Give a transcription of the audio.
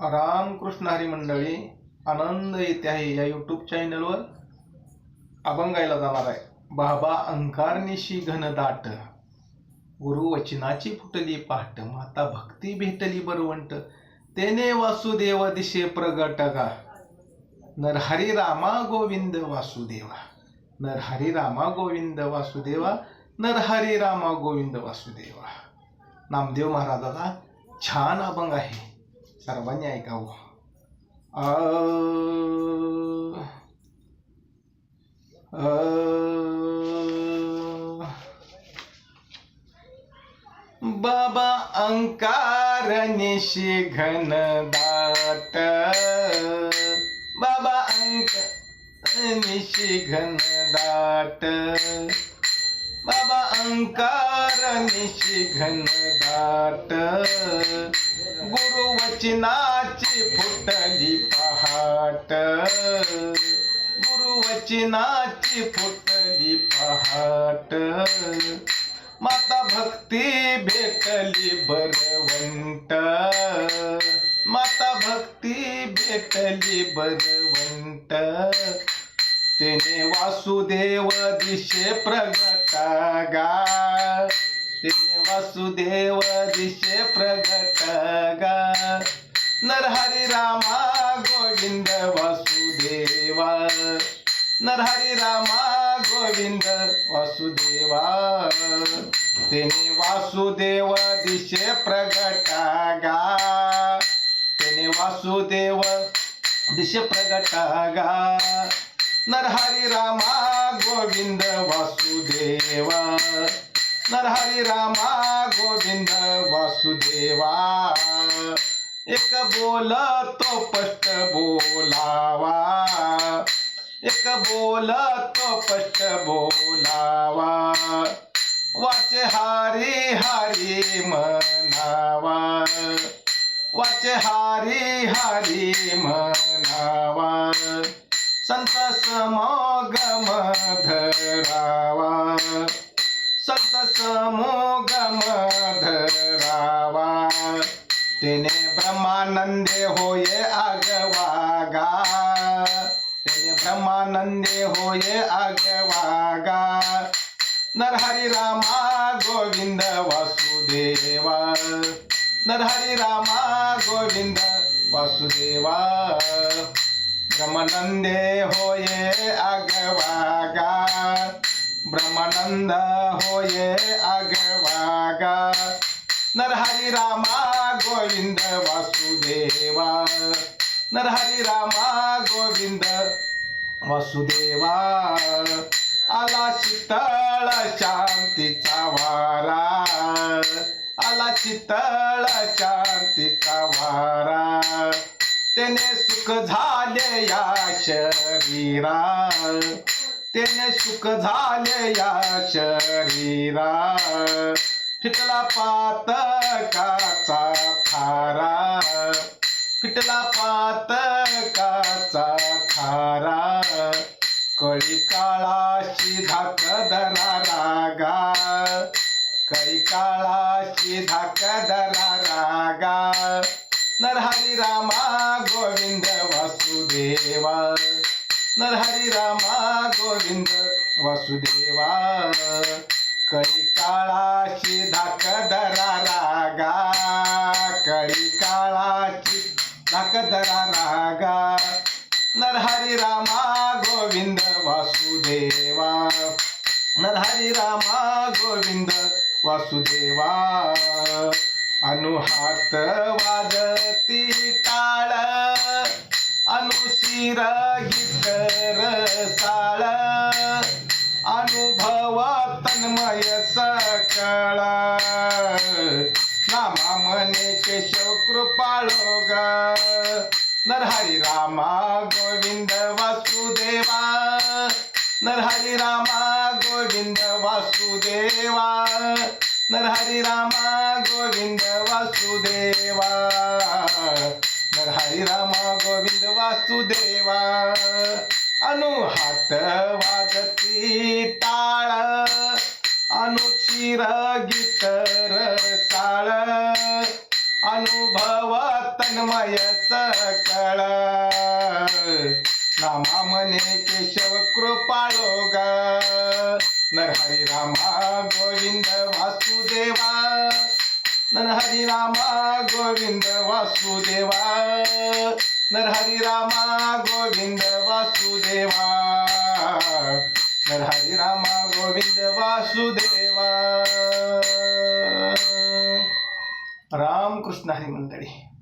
रामकृष्ण हरी मंडळी आनंद येते आहे या युट्यूब चॅनलवर अभंगायला जाणार आहे. बाबा अंकारनिशी घनदाट. गुरु वचनाची फुटली पाट माता भक्ती भेटली बरवंट. तेने वासुदेव दिशे प्रगट गा. नरहरी रामा गोविंद वासुदेवा. नरहरी रामा गोविंद वासुदेवा. नरहरी रामा गोविंद वासुदेवा. नामदेव महाराजाचा छान अभंग आहे. सर्वांनी ऐकावं बाबा अंकार निशी घन दाट बाबा अंक निशी घन दाट अंकार निशी घन दाट. गुरुवचनाची फुटली पहाट. गुरुवचनाची फुटली पहाट. माता भक्ती भेटली बरवंट माता भक्ती भेटली बरवंट तेने वासुदेव दिशे प्रगटा गा तेने वासुदेव दिशे प्रगट गा नरहरी रामा गोविंद वासुदेवा. नरहरी रामा गोविंद वासुदेवा. तेने वासुदेव दिशे प्रगटा गा तेने वासुदेव दिशे प्रगटा गा नरहरी रामा गोविंद वासुदेवा। नरहरी रामा गोविंद वासुदेवा। एक बोल तो पष्ट बोलावा। एक बोल तो पष्ट बोलावा। वाचे हारी हारी मनावा। वाचे हारी हारी मनावा। संत समोगम धरावा संत समोगम धरावा तेने ब्रह्मानंदे होये आगवागा. तिने ब्रह्मानंदे होये आगवागा. नरहरी रामा गोविंद वासुदेवा. नरहरी रामा गोविंद वासुदेवा. ब्रह्मानंदे होये आगवागा ब्रह्मानंद होये आगवागा नरहरी रामा गोविंद वासुदेवा. नरहरी रामा गोविंद वासुदेवा. आला शीतळ शांतीचा वारा. आला शीतळ शांतीचा वारा. त्याने सुख झाले या शरीरा त्याने सुख झाले या शरीरा फिटला पातकाचा थारा. फिटला पातकाचा थारा. कळी काळाशी धाक धरा रागा. कळी काळाशी धाक धरा रागा. नरहरी रामा गोविंद वासुदेवा। नरहरी रामा गोविंद वासुदेवा। कळी काळाची धाक धरा रागा। कळी काळाची धाक धरा रागा। नरहरी रामा गोविंद वासुदेवा। नरहरी रामा गोविंद वासुदेवा। अनुहात वाजती टाळ अनुशिर गीत रसाळ अनुभव तन्मय सकळ. नामा मने केशव कृपाळो ग नरहरी रामा गोविंद वासुदेवा. नरहरी रामा गोविंद वासुदेवा. नरहरी रामा गोविंद वासुदेवा. नरहरी रामा गोविंद वासुदेवा. अनुहात वाजती टाळ. अनुक्षीर गीत रसाळ अनुभव तन्मय सकळ. नामा मने केशव कृपाळोगा. ग नरहरी रामा गोविंद वासुदेवा। नरहरी रामा गोविंद वासुदेवा। नरहरी रामा गोविंद वासुदेवा। नरहरी रामा गोविंद वासुदेवा। राम कृष्ण हरी मंडळी।